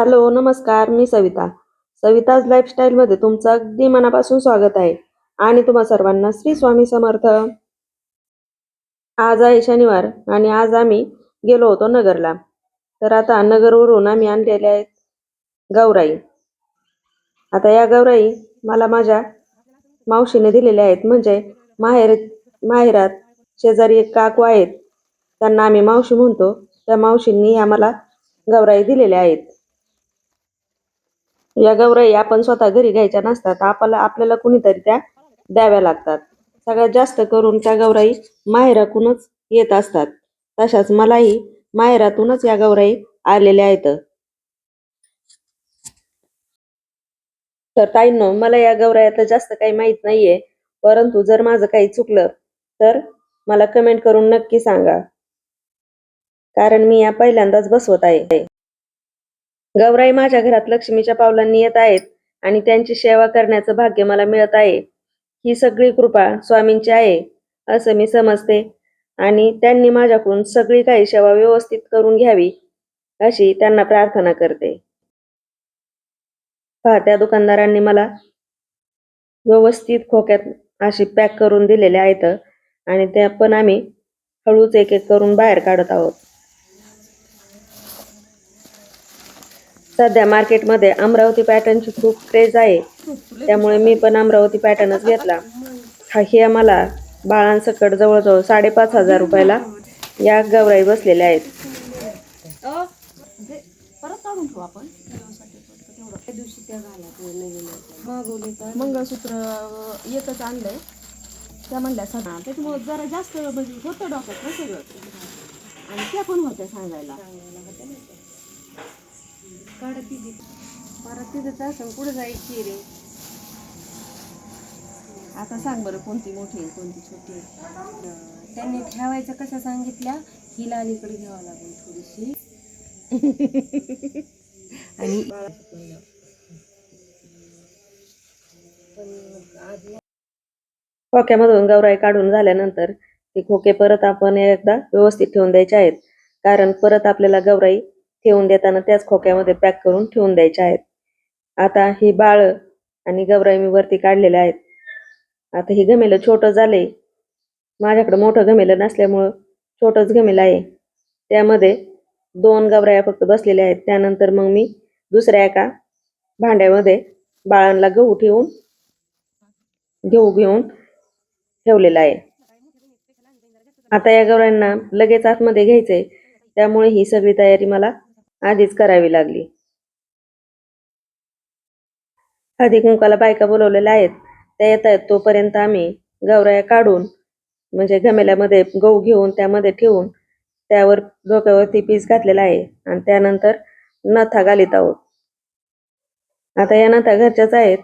Hello नमस्कार मी सविता. सविताज लाईफस्टाईलमध्ये तुमचं अगदी मनापासून स्वागत आहे. आणि तुम्हा सर्वांना श्री स्वामी समर्थ. आज आहे शनिवार आणि आज आम्ही गेलो होतो नगरला. तर आता नगरवरून आम्ही आणलेले आहेत गौराई. आता या गौराई मला माझ्या मावशीने दिलेल्या आहेत. म्हणजे माहेर माहेरात शेजारी एक काकू आहेत. त्यांना आम्ही मावशी म्हणतो. त्या मावशींनी ह्या मला गौराई दिलेल्या आहेत. या गौराई आपण स्वतः घरी घ्यायच्या नसतात. आपल्याला आपल्याला कुणीतरी त्या द्याव्या लागतात. सगळ्यात जास्त करून त्या गौराई माहेरातूनच येत असतात. तशाच मलाही माहेरातूनच या गौराई आलेल्या आहेत. तर ताईंनो मला या गौरायातलं जास्त काही माहीत नाहीये. परंतु जर माझं काही चुकलं तर मला कमेंट करून नक्की सांगा. कारण मी या पहिल्यांदाच बसवत आहे. गौराई माझ्या घरात लक्ष्मीच्या पावलांनी येत आहेत आणि त्यांची सेवा करण्याचं भाग्य मला मिळत आहे. ही सगळी कृपा स्वामींची आहे असं मी समजते. आणि त्यांनी माझ्याकडून सगळी काही सेवा व्यवस्थित करून घ्यावी अशी त्यांना प्रार्थना करते. पहा त्या दुकानदारांनी मला व्यवस्थित खोक्यात अशी पॅक करून दिलेले आहेत आणि त्या पण आम्ही हळूच एक एक करून बाहेर काढत आहोत. सध्या मार्केटमध्ये अमरावती पॅटर्नची खूप क्रेज आहे. त्यामुळे मी पण अमरावती पॅटर्नच घेतला. हा हे मला बाळांसकट जवळजवळ साडेपाच हजार रुपयाला या गवराई बसलेल्या आहेत. म्हणजे मंगळसूत्र एकच आणलंय. त्या म्हणल्या सणा त्याच्यामुळे जरा जास्त म्हणजे होतं डॉक्टर सगळं. आणि त्या पण होत्या सांगायला. काढत तिथे परत तिथं असं कुठं जायची रे? आता सांग बरं कोणती मोठी आहे कोणती छोटी आहे? त्यांनी ठेवायचं कसं सांगितल्या? हिला अलीकडे घ्यावं लागेल थोडीशी. आणि खोक्यामधून गौराई काढून झाल्यानंतर ते खोके परत आपण एकदा व्यवस्थित ठेवून द्यायचे आहेत. कारण परत आपल्याला गौराई ठेवून देताना त्याच खोक्यामध्ये पॅक करून ठेवून द्यायचे आहेत. आता ही बाळ आणि गवराई मी वरती काढलेले आहेत. आता ही गमेलं छोटं झालंय. माझ्याकडे मोठं गमेलं नसल्यामुळं छोटंच गमेलं आहे. त्यामध्ये दोन गवराया फक्त बसलेल्या आहेत. त्यानंतर मग मी दुसऱ्या एका भांड्यामध्ये बाळांना गहू ठेवून घेऊ घेऊन ठेवलेला आहे. आता या गवऱ्यांना लगेच आतमध्ये घ्यायचंय. त्यामुळे ही सगळी तयारी मला आधीच करावी लागली. आधी कुंकाला बायका बोलवलेल्या आहेत. त्या येत आहेत तोपर्यंत आम्ही गौराया काढून म्हणजे घमेल्यामध्ये गहू घेऊन त्यामध्ये ठेवून त्यावर डोक्यावरती पीस घातलेला आहे आणि त्यानंतर नथा घालीत आहोत. आता या नथा घरच्याच आहेत.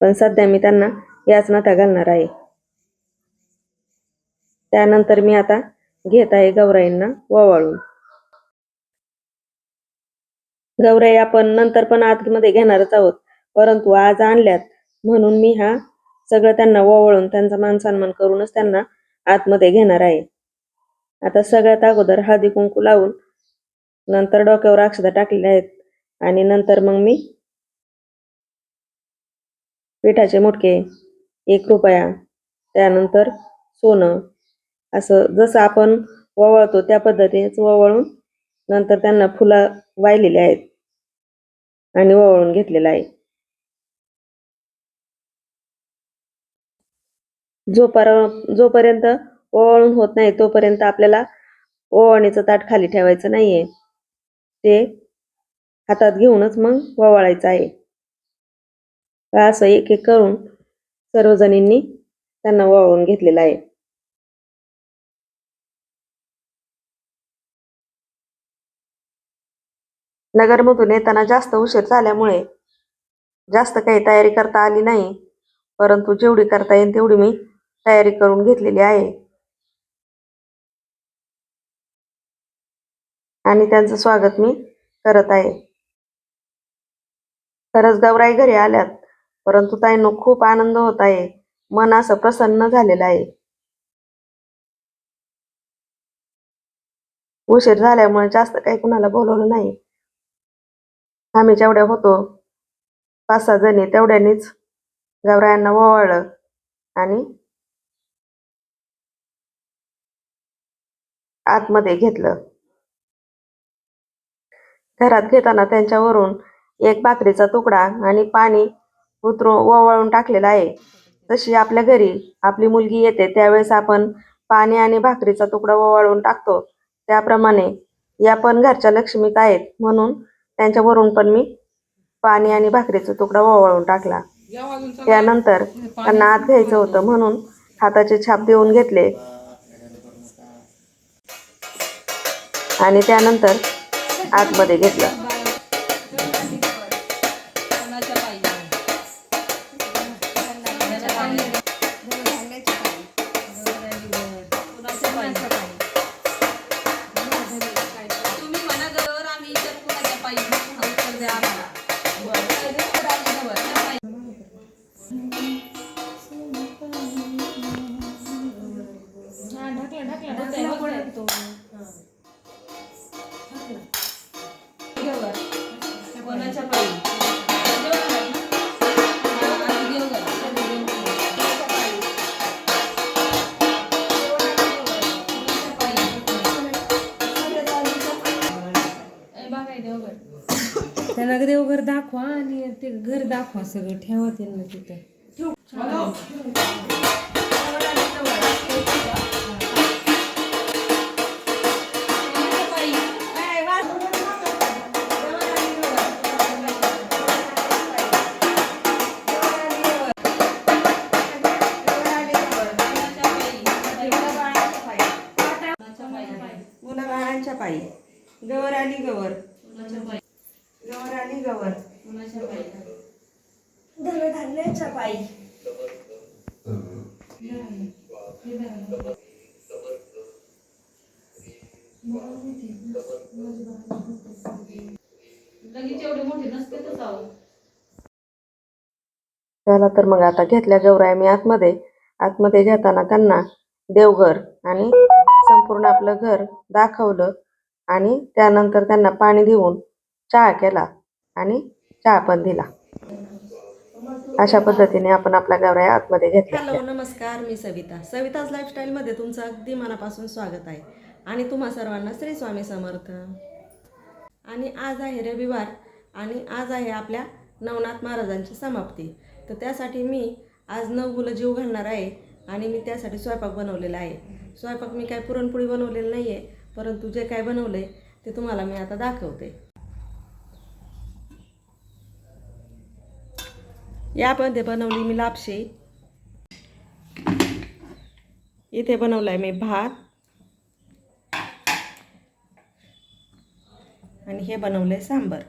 पण सध्या मी त्यांना याच नथा घालणार आहे. त्यानंतर मी आता घेत आहे गौराईंना ओवाळून. गौराई आपण नंतर पण आतमध्ये घेणारच आहोत. परंतु आज आणल्यात. म्हणून मी हा सगळं त्यांना ओवाळून त्यांचा मान सन्मान करूनच त्यांना आतमध्ये घेणार आहे. आता सगळ्यात अगोदर हळदी कुंकू लावून नंतर डोक्यावर अक्षता टाकलेल्या आहेत. आणि नंतर मग मी पिठाचे मुटके एक रुपया त्यानंतर सोनं. असं जसं आपण ओवाळतो त्या पद्धतीनेच ओवाळून नंतर त्यांना फुलं वाहिलेली आहेत आणि ओवाळून घेतलेलं आहे. जोपर जोपर्यंत ओवाळून होत नाही तोपर्यंत आपल्याला ओवळणीचं ताट खाली ठेवायचं नाहीये. ते हातात घेऊनच मग ओवाळायचं आहे. असं एक एक करून सर्वजणींनी त्यांना ओवाळून घेतलेलं आहे. नगरमधून येताना जास्त उशीर झाल्यामुळे जास्त काही तयारी करता आली नाही. परंतु जेवढी करता येईल तेवढी मी तयारी करून घेतलेली आहे. आणि त्यांचं स्वागत मी करत आहे. खरंच गौराई घरी आल्यात परंतु ताईंनो खूप आनंद होत आहे. मन असं प्रसन्न झालेलं आहे. उशीर झाल्यामुळे जास्त काही कुणाला बोलवलं नाही. आम्ही जेवढ्या होतो पाच सहा जणी तेवढ्यानीच गावरायांना ओवाळलं आणि आतमध्ये घेतलं. घरात घेताना त्यांच्यावरून एक भाकरीचा तुकडा आणि पाणी उतरून ओवाळून टाकलेला आहे. तशी आपल्या घरी आपली मुलगी येते त्यावेळेस आपण पाणी आणि भाकरीचा तुकडा ओवाळून टाकतो. त्याप्रमाणे या पण घरच्या लक्ष्मीत आहेत म्हणून त्यांच्यावरून पण मी पाणी आणि भाकरीचा तुकडा ओवाळून टाकला. त्यानंतर त्यांना आत घ्यायचं होतं म्हणून हाताचे छाप देऊन घेतले. आणि त्यानंतर आतमध्ये घेतलं. त्यांना देवघर दाखवा आणि ते घर दाखवा सगळं. ठेवा त्यांना तिथं. गवर धनधान्याच्या पायी. लगेच एवढे मोठे तर मग आता घेतल्या गौराया मी आतमध्ये. आतमध्ये घेताना त्यांना देवघर आणि संपूर्ण आपलं घर दाखवलं आणि त्यानंतर त्यांना पाणी देऊन चहा केला. आणि चहा पण दिला. अशा पद्धतीने आपण आपल्या गौराया आतमध्ये घेतला हॅलो नमस्कार मी सविता. सविताज लाईफस्टाईलमध्ये तुमचं अगदी मनापासून स्वागत आहे. आणि तुम्हा सर्वांना श्री स्वामी समर्थ. आणि आज आहे रविवार आणि आज आहे आपल्या नवनाथ महाराजांची समाप्ती. तर त्यासाठी मी आज नऊ मुलं जीव घालणार आहे आणि मी त्यासाठी स्वयंपाक बनवलेला आहे. स्वयंपाक मी काय पुरणपोळी बनवलेली नाही आहे परंतु जे काय बनवलं आहे ते तुम्हाला मी आता दाखवते. यामध्ये बनवली मी लापशी. इथे बनवलं आहे मी भात. आणि हे बनवलं आहे सांबर.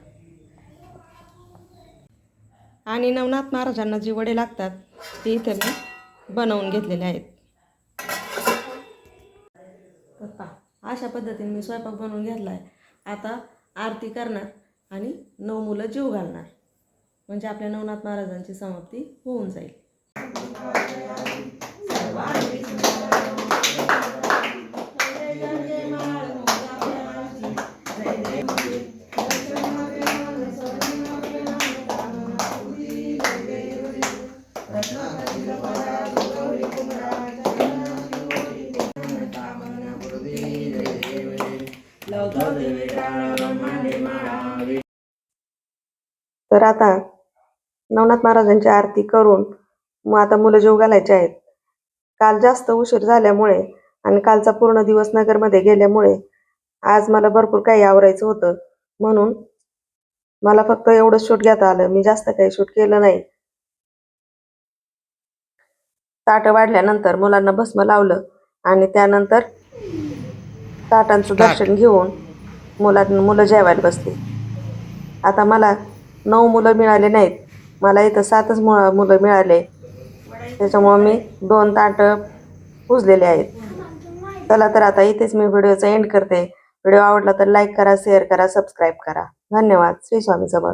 आणि नवनाथ महाराजांना जी वडे लागतात ते इथे मी बनवून घेतलेले आहेत. तर अशा पद्धतीने मी स्वयंपाक बनवून घेतला आहे आता आरती करणार आणि नऊ मुलं जीव घालणार. म्हणजे आपल्या नवनाथ महाराजांची समाप्ती होऊन जाईल. तर आता नवनाथ महाराजांची आरती करून मग आता मुलं जीव घालायचे आहेत. काल जास्त उशीर झाल्यामुळे आणि कालचा पूर्ण दिवस नगरमध्ये गेल्यामुळे आज मला भरपूर काही आवरायचं होतं. म्हणून मला फक्त एवढं शूट घेता आलं. मी जास्त काही शूट केलं नाही. ताटं वाढल्यानंतर मुलांना भस्म लावलं आणि त्यानंतर ताटांचं दर्शन घेऊन मुलां मुलं जेवायला बसली. आता मला नऊ मुलं मिळाले नाहीत. मला इथं सातच मु मुलं मिळाले. त्याच्यामुळं मी दोन ताटं पुजलेले आहेत. चला तर आता इथेच मी व्हिडिओचा एंड करते. व्हिडिओ आवडला तर लाईक करा शेअर करा सबस्क्राईब करा. धन्यवाद. श्री स्वामी समर्थ.